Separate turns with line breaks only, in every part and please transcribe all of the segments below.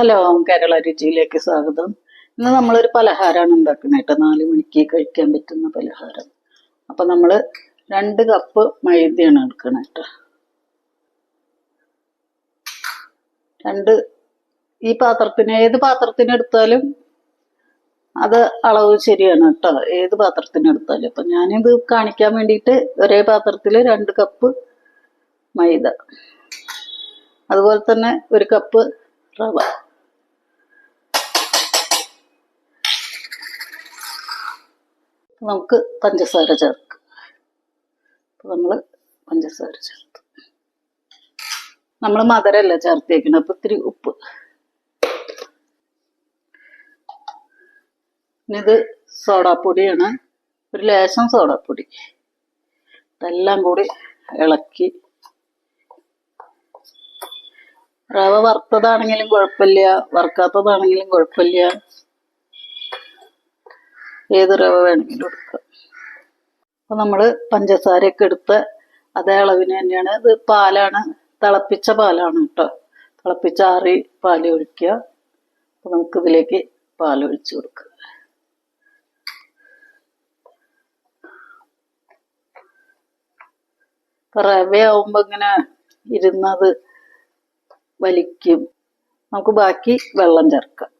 Hello Kerala രുചിയിലേക്ക് സ്വാഗതം. ഇന്ന് നമ്മളൊരു പലഹാരമാണ് ഉണ്ടാക്കുന്നത് കേട്ടോ. നാല് മണിക്ക് കഴിക്കാൻ പറ്റുന്ന പലഹാരം. അപ്പം നമ്മൾ രണ്ട് കപ്പ് മൈദയാണ് എടുക്കണം കേട്ടോ. രണ്ട് ഈ പാത്രത്തിന് ഏത് പാത്രത്തിന് എടുത്താലും അത് അളവ് ശരിയാണ് കേട്ടോ. ഏത് പാത്രത്തിന് എടുത്താലും. അപ്പം ഞാനിത് കാണിക്കാൻ വേണ്ടിയിട്ട് ഒരേ പാത്രത്തിൽ രണ്ട് കപ്പ് മൈദ. അതുപോലെ തന്നെ ഒരു കപ്പ് റവ. നമുക്ക് പഞ്ചസാര ചേർക്കാം. നമ്മൾ പഞ്ചസാര ചേർത്ത്. നമ്മൾ മധുരമല്ല ചേർത്തേക്കണം അപ്പോൾ ഇത്തിരി ഉപ്പ്. ഇത് സോഡാപ്പൊടിയാണ്. ഒരു ലേശം സോഡാപ്പൊടി. ഇതെല്ലാം കൂടി ഇളക്കി. റവ വറുത്തതാണെങ്കിലും കുഴപ്പമില്ല. വറുക്കാത്തതാണെങ്കിലും കുഴപ്പമില്ല. ഏത് റവ വേണമെങ്കിലും എടുക്കാം. അപ്പൊ നമ്മൾ പഞ്ചസാരയൊക്കെ എടുത്ത് അതേ അളവിന് തന്നെയാണ്. ഇത് പാലാണ് തിളപ്പിച്ച പാലാണ് കേട്ടോ തിളപ്പിച്ച ആറി പാൽ ഒഴിക്കുക. അപ്പൊ നമുക്ക് ഇതിലേക്ക് പാൽ ഒഴിച്ചു കൊടുക്കുക. ഇപ്പൊ റവയാവുമ്പോ ഇങ്ങനെ ഇരുന്നത് വലിക്കും. നമുക്ക് ബാക്കി വെള്ളം ചേർക്കാം.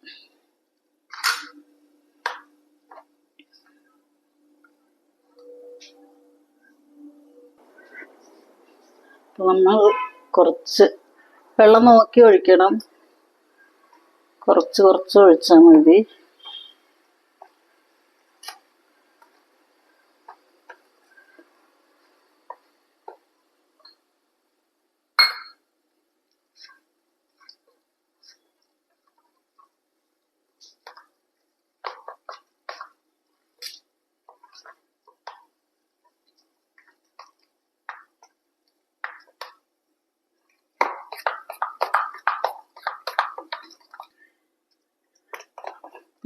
നമ്മൾ കുറച്ച് വെള്ളം നോക്കി ഒഴിക്കണം. കുറച്ച് കുറച്ച് ഒഴിച്ചാൽ മതി.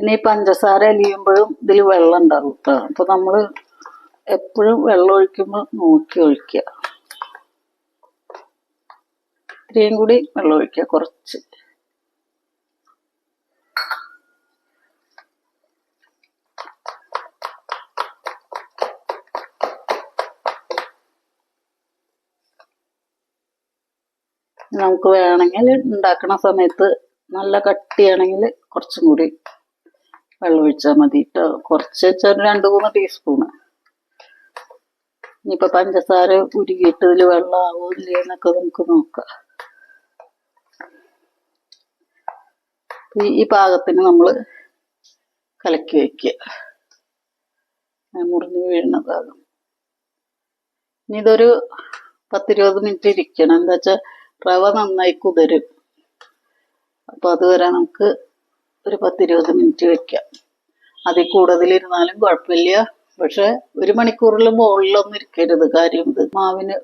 ഈ പഞ്ചസാര അലിയുമ്പോഴും ഇതിൽ വെള്ളം ഉണ്ടാവും കേട്ടോ അപ്പൊ നമ്മൾ എപ്പോഴും വെള്ളം ഒഴിക്കുമ്പോൾ നോക്കി ഒഴിക്കുക ഇത്രയും കൂടി വെള്ളം ഒഴിക്കുക കുറച്ച്. നമുക്ക് വേണമെങ്കിൽ ഉണ്ടാക്കണ സമയത്ത് നല്ല കട്ടിയാണെങ്കിൽ കുറച്ചും കൂടി വെള്ളം ഒഴിച്ചാൽ മതി. കേട്ടോ കുറച്ച് വെച്ചാൽ രണ്ട് മൂന്ന് ടീസ്പൂണ് ഇനിയിപ്പോൾ പഞ്ചസാര ഉരുകിയിട്ട് ഇതിൽ വെള്ളം ആവില്ലേ എന്നൊക്കെ നമുക്ക് നോക്കാം. ഈ പാകത്തിന് നമ്മൾ കലക്കി വയ്ക്കുക മുറിഞ്ഞ് വീഴുന്ന പാകം ഇനി ഇതൊരു പത്തിരുപത് മിനിറ്റ് ഇരിക്കണം. എന്താ വെച്ചാൽ റവ നന്നായി കുതിരും. അപ്പോൾ അതുവരെ നമുക്ക് ഒരു പത്തിരുപത് മിനിറ്റ് വെക്കാം. അതിൽ കൂടുതലിരുന്നാലും കുഴപ്പമില്ല. പക്ഷെ ഒരു മണിക്കൂറിൽ മുകളിലൊന്നും ഇരിക്കരുത്. കാര്യം ഇത് മാവിന്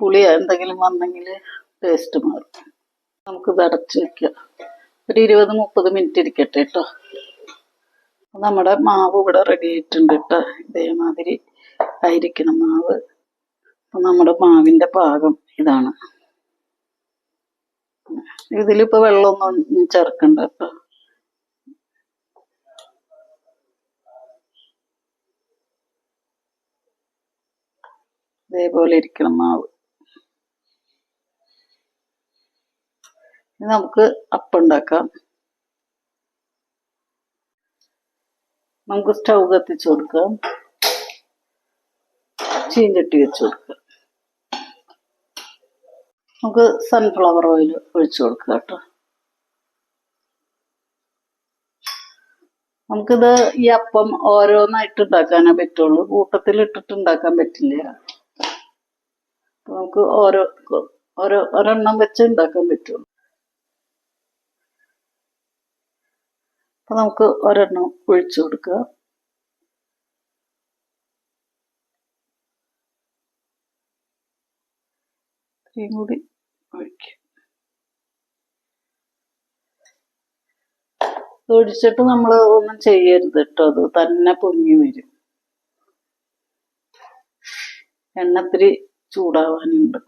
പുളി എന്തെങ്കിലും വന്നെങ്കിൽ ടേസ്റ്റ് മാറും. നമുക്ക് അടച്ച് വെക്കാം. ഒരു ഇരുപത് മുപ്പത് മിനിറ്റ് ഇരിക്കട്ടെ കേട്ടോ നമ്മുടെ മാവ് ഇവിടെ റെഡി ആയിട്ടുണ്ട് കേട്ടോ ഇതേമാതിരി ആയിരിക്കണം മാവ്. നമ്മുടെ മാവിന്റെ പാകം ഇതാണ്. ഇതിലിപ്പോൾ വെള്ളമൊന്നും ചേർക്കണ്ട കേട്ടോ ഇതേപോലെ ഇരിക്കണം മാവ്. നമുക്ക് അപ്പുണ്ടാക്കാം നമുക്ക് സ്റ്റൗ കത്തിച്ചു കൊടുക്കാം. ചീഞ്ചട്ടി വെച്ച് കൊടുക്കാം. നമുക്ക് സൺഫ്ലവർ ഓയിൽ ഒഴിച്ചു കൊടുക്കുക കേട്ടോ. നമുക്കിത് ഈ അപ്പം ഓരോന്നായിട്ട് ഉണ്ടാക്കാനേ പറ്റുള്ളൂ. കൂട്ടത്തിൽ ഇട്ടിട്ട് ഉണ്ടാക്കാൻ പറ്റില്ല. നമുക്ക് ഓരോ ഓരോ ഒരെണ്ണം വെച്ച് ഉണ്ടാക്കാൻ പറ്റുള്ളൂ അപ്പൊ നമുക്ക് ഒരെണ്ണം ഒഴിച്ചു കൊടുക്കുക ഇത്രയും കൂടി ഒഴിക്കും. ഒഴിച്ചിട്ട് നമ്മൾ ഒന്നും ചെയ്യരുത് കേട്ടോ. അത് തന്നെ പൊങ്ങി വരും. എണ്ണ ഇത്തിരി ചൂടാവാനുണ്ട്.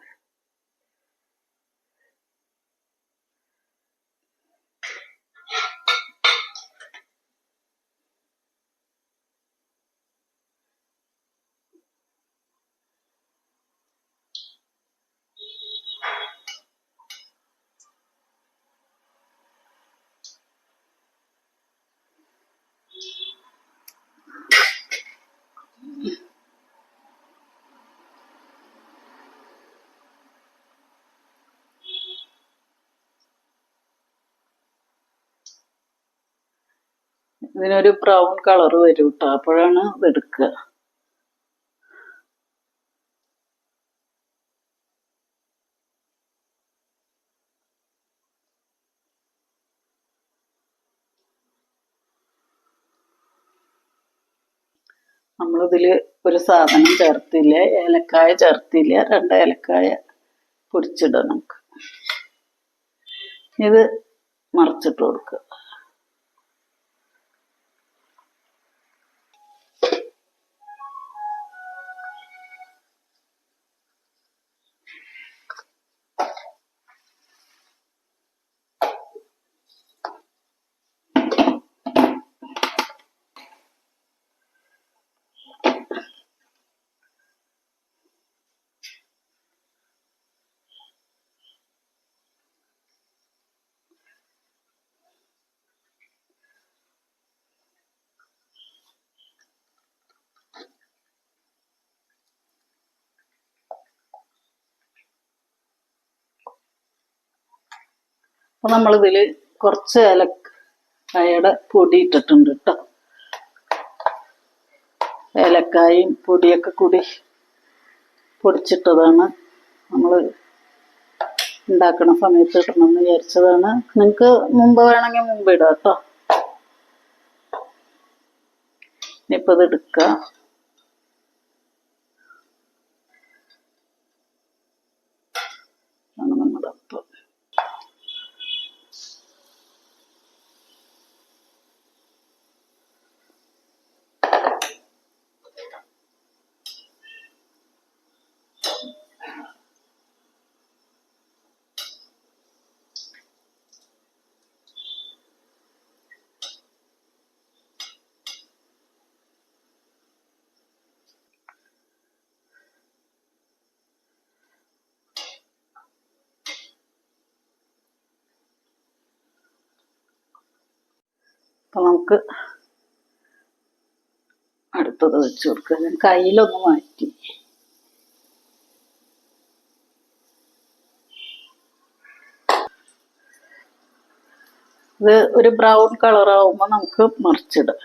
ഇതിനൊരു ബ്രൗൺ കളർ വരും കേട്ടോ അപ്പോഴാണ് ഇത് എടുക്കുക. നമ്മളിതിൽ ഒരു സാധനം ചേർത്തില്ല? ഏലക്കായ ചേർത്തില്ല? രണ്ട് ഏലക്കായ പൊടിച്ചിടാം നമുക്ക്. ഇത് മറിച്ചിട്ട് കൊടുക്കുക. അപ്പൊ നമ്മളിതിൽ കുറച്ച് ഏലക്കായയുടെ പൊടി ഇട്ടിട്ടുണ്ട് കേട്ടോ ഏലക്കായും പൊടിയൊക്കെ കൂടി പൊടിച്ചിട്ടതാണ് നമ്മൾ ഉണ്ടാക്കണ സമയത്ത് ഇടണമെന്ന് വിചാരിച്ചതാണ്. നിങ്ങൾക്ക് മുമ്പ് വേണമെങ്കിൽ മുമ്പ് ഇടാം കേട്ടോ ഇനിയിപ്പോൾ ഇത് എടുക്കുക ആണ് നമ്മുടെ അപ്പം അപ്പൊ നമുക്ക് അടുത്തത് വെച്ച് കൊടുക്കുക. ഞാൻ കയ്യിലൊന്ന് മാറ്റി. ഇത് ഒരു ബ്രൗൺ കളർ ആവുമ്പോൾ നമുക്ക് മറിച്ചിടാം.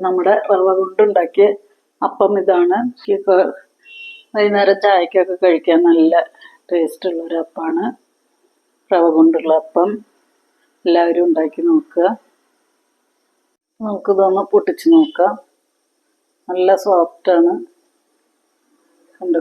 നമ്മുടെ റവ കൊണ്ടുണ്ടാക്കിയ അപ്പം ഇതാണ്. വൈകുന്നേരം ചായക്കൊക്കെ കഴിക്കാൻ നല്ല ടേസ്റ്റ് ഒരു അപ്പമാണ് റവ കൊണ്ടുള്ള അപ്പം. എല്ലാവരും ഉണ്ടാക്കി നോക്കുക. നമുക്കിതൊന്ന് പൊട്ടിച്ച് നോക്കാം. നല്ല സോഫ്റ്റാണ് കണ്ടു?